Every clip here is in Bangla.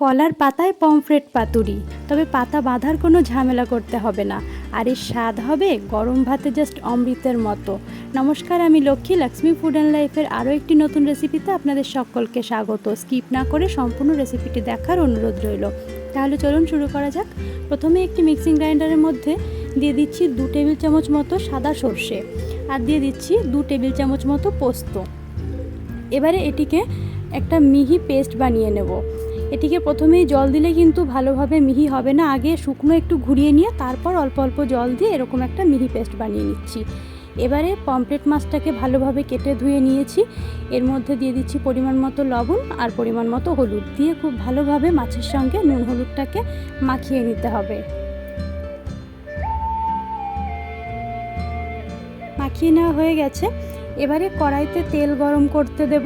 কলার পাতায় পমফ্রেট পাতুরি, তবে পাতা বাঁধার কোনো ঝামেলা করতে হবে না। আর এর স্বাদ হবে গরম ভাতে জাস্ট অমৃতের মতো। নমস্কার, আমি লক্ষ্মী লক্ষ্মী ফুড অ্যান্ড লাইফের আরও একটি নতুন রেসিপিতে আপনাদের সকলকে স্বাগত। স্কিপ না করে সম্পূর্ণ রেসিপিটি দেখার অনুরোধ রইল। তাহলে চলুন শুরু করা যাক। প্রথমে একটি মিক্সিং গ্রাইন্ডারের মধ্যে দিয়ে দিচ্ছি দু টেবিল চামচ মতো সাদা সর্ষে আর দিয়ে দিচ্ছি দু টেবিল চামচ মতো পোস্ত। এবারে এটিকে একটা মিহি পেস্ট বানিয়ে নেব। এটিকে প্রথমেই জল দিলে কিন্তু ভালোভাবে মিহি হবে না। আগে শুকনো একটু ঘুরিয়ে নিয়ে তারপর অল্প অল্প জল দিয়ে এরকম একটা মিহি পেস্ট বানিয়ে নিচ্ছি। এবারে পমপ্লেট মাছটাকে ভালোভাবে কেটে ধুয়ে নিয়েছি। এর মধ্যে দিয়ে দিচ্ছি পরিমাণ মতো লবণ আর পরিমাণ মতো হলুদ। দিয়ে খুব ভালোভাবে মাছের সঙ্গে নুন হলুদটাকে মাখিয়ে নিতে হবে। মাখিয়ে নেওয়া হয়ে গেছে। এবারে কড়াইতে তেল গরম করতে দেব।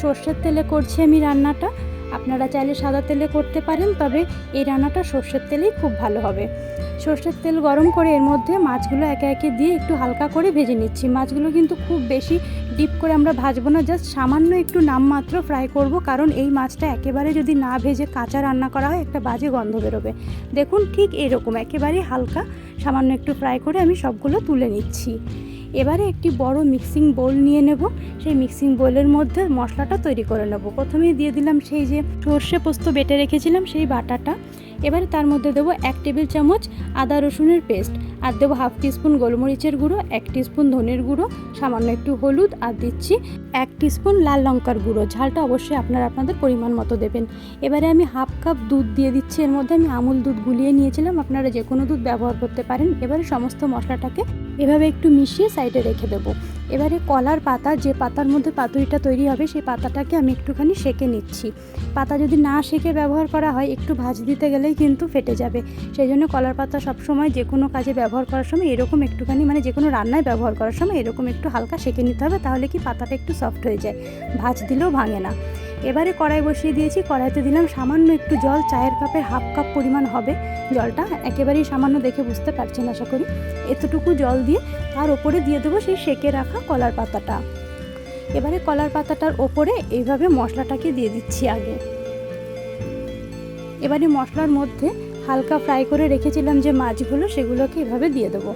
সর্ষের তেলে করছি আমি রান্নাটা। আপনারা চাইলে সাদা তেলে করতে পারেন, তবে এই রান্নাটা সর্ষের তেলেই খুব ভালো হবে। সর্ষের তেল গরম করে এর মধ্যে মাছগুলো একে একে দিয়ে একটু হালকা করে ভেজে নিচ্ছি। মাছগুলো কিন্তু খুব বেশি ডিপ করে আমরা ভাজবো না, জাস্ট সামান্য একটু নামমাত্র ফ্রাই করব, কারণ এই মাছটা একেবারে যদি না ভেজে কাঁচা রান্না করা হয়, একটা বাজে গন্ধ বেরোবে। দেখুন ঠিক এরকম, একেবারেই হালকা, সামান্য একটু ফ্রাই করে আমি সবগুলো তুলে নিচ্ছি। এবারে একটি বড় মিক্সিং বোল নিয়ে নেব। সেই মিক্সিং বোলের মধ্যে মশলাটা তৈরি করে নেব। প্রথমেই দিয়ে দিলাম সেই যে সর্ষে পোস্ত বেটে রেখেছিলাম সেই বাটাটা। এবারে তার মধ্যে দেবো এক টেবিল চামচ আদা রসুনের পেস্ট আর দেবো হাফ টিস্পুন গোলমরিচের গুঁড়ো, এক টিস্পুন ধনের গুঁড়ো, সামান্য একটু হলুদ আর দিচ্ছি এক টিস্পুন লাল লঙ্কার গুঁড়ো। ঝালটা অবশ্যই আপনারা আপনাদের পরিমাণ মতো দেবেন। এবারে আমি হাফ কাপ দুধ দিয়ে দিচ্ছি। এর মধ্যে আমি আমুল দুধ গুলিয়ে নিয়েছিলাম। আপনারা যে কোনো দুধ ব্যবহার করতে পারেন। এবারে সমস্ত মশলাটাকে এভাবে একটু মিশিয়ে সাইডে রেখে দেবো। এবারে কলার পাতা, যে পাতার মধ্যে পাতুরিটা তৈরি হবে, সেই পাতাটাকে আমি একটুখানি সেকে নিচ্ছি। পাতা যদি না সেকে ব্যবহার করা হয়, একটু ভাজ দিতে গেলেই কিন্তু ফেটে যাবে। সেই জন্য কলার পাতা সবসময় যে কোনো কাজে ব্যবহার করার সময় এরকম একটুখানি মানে যে কোনো রান্নায় ব্যবহার করার সময় এরকম একটু হালকা সেকে নিতে হবে, তাহলে কি পাতাটা একটু সফট হয়ে যায়। ভাজ দিলেও ভাঙে না। এবারে কড়াই বসিয়ে দিয়েছি, কড়াইতে দিলাম সামান্য একটু জল, চায়ের কাপের হাফ কাপ পরিমাণ হবে জলটা, একেবারেই সামান্য দেখে বুঝতে পারছেন আশা করি। এতটুকু জল দিয়ে তার ওপরে দিয়ে দেবো সেই সেকে রাখা কলার পাতাটা। এবারে কলার পাতাটার ওপরে এইভাবে মশলাটাকে দিয়ে দিচ্ছি আগে। এবারে মশলার মধ্যে হালকা ফ্রাই করে রেখেছিলাম যে মাছগুলো, সেগুলোকে এভাবে দিয়ে দেবো।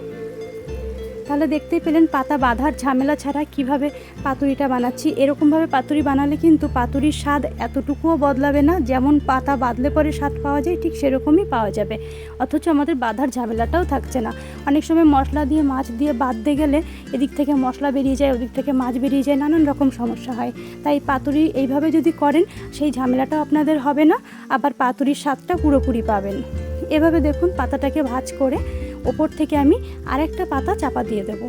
তাহলে দেখতেই পেলেন পাতা বাঁধার ঝামেলা ছাড়া কীভাবে পাতুরিটা বানাচ্ছি। এরকমভাবে পাতুরি বানালে কিন্তু পাতুরির স্বাদ এতটুকুও বদলাবে না, যেমন পাতা বাঁধলে পরে স্বাদ পাওয়া যায়, ঠিক সেরকমই পাওয়া যাবে। অথচ আমাদের বাঁধার ঝামেলাটাও থাকছে না। অনেক সময় মশলা দিয়ে, মাছ দিয়ে বাঁধতে গেলে এদিক থেকে মশলা বেরিয়ে যায়, ওদিক থেকে মাছ বেরিয়ে যায়, নানান রকম সমস্যা হয়। তাই পাতুরি এইভাবে যদি করেন, সেই ঝামেলাটাও আপনাদের হবে না, আবার পাতুরির স্বাদটা পুরোপুরি পাবেন। এভাবে দেখুন পাতাটাকে ভাজ করে ওপর থেকে আমি আরেকটা পাতা চাপা দিয়ে দেব।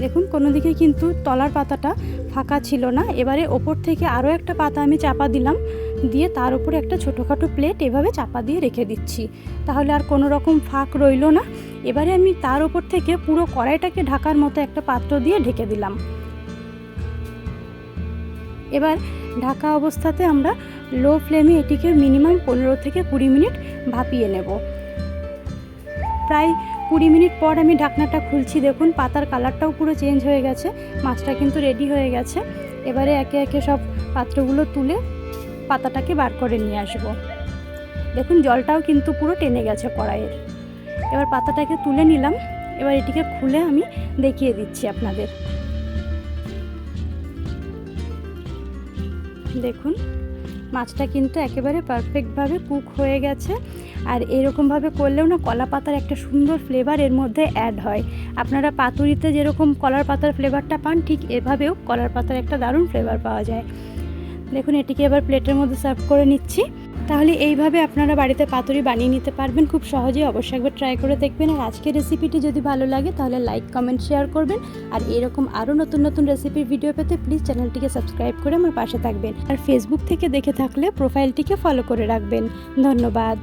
দেখুন, কোনো দিকে কিন্তু তলার পাতাটা ফাঁকা ছিল না। এবারে ওপর থেকে আরও একটা পাতা আমি চাপা দিলাম, দিয়ে তার উপরে একটা ছোটোখাটো প্লেট এভাবে চাপা দিয়ে রেখে দিচ্ছি। তাহলে আর কোনো রকম ফাঁক রইল না। এবারে আমি তার উপর থেকে পুরো কড়াইটাকে ঢাকার মতো একটা পাত্র দিয়ে ঢেকে দিলাম। এবার ঢাকা অবস্থাতে আমরা লো ফ্লেমে এটিকে মিনিমাম পনেরো থেকে কুড়ি মিনিট ভাপিয়ে নেব। প্রায় কুড়ি মিনিট পর আমি ঢাকনাটা খুলছি। দেখুন, পাতার কালারটাও পুরো চেঞ্জ হয়ে গেছে, মাছটা কিন্তু রেডি হয়ে গেছে। এবারে একে একে সব পাত্রগুলো তুলে পাতাটাকে বার করে নিয়ে আসব। দেখুন, জলটাও কিন্তু পুরো টেনে গেছে কড়াইয়ের। এবার পাতাটাকে তুলে নিলাম। এবার এটিকে খুলে আমি দেখিয়ে দিচ্ছি আপনাদের। দেখুন মাছটা কিন্তু একেবারে পারফেক্টভাবে কুক হয়ে গেছে। আর এরকমভাবে করলেও না কলা পাতার একটা সুন্দর ফ্লেভার এর মধ্যে অ্যাড হয়। আপনারা পাতুরিতে যেরকম কলার পাতার ফ্লেভারটা পান, ঠিক এভাবেও কলার পাতার একটা দারুণ ফ্লেভার পাওয়া যায়। দেখুন, এটিকে এবার প্লেটের মধ্যে সার্ভ করে নিচ্ছি। তাহলে এইভাবে আপনারা বাড়িতে পাতুরি বানিয়ে নিতে পারবেন। খুব সহজেই অবশ্যই একবার ট্রাই করে দেখবেন। আর আজকের রেসিপিটি যদি ভালো লাগে, তাহলে লাইক কমেন্ট শেয়ার করবেন। আর এরকম আরও নতুন নতুন রেসিপির ভিডিও পেতে প্লিজ চ্যানেলটিকে সাবস্ক্রাইব করে আমার পাশে থাকবেন। আর ফেসবুক থেকে দেখে থাকলে প্রোফাইলটিকে ফলো করে রাখবেন। ধন্যবাদ।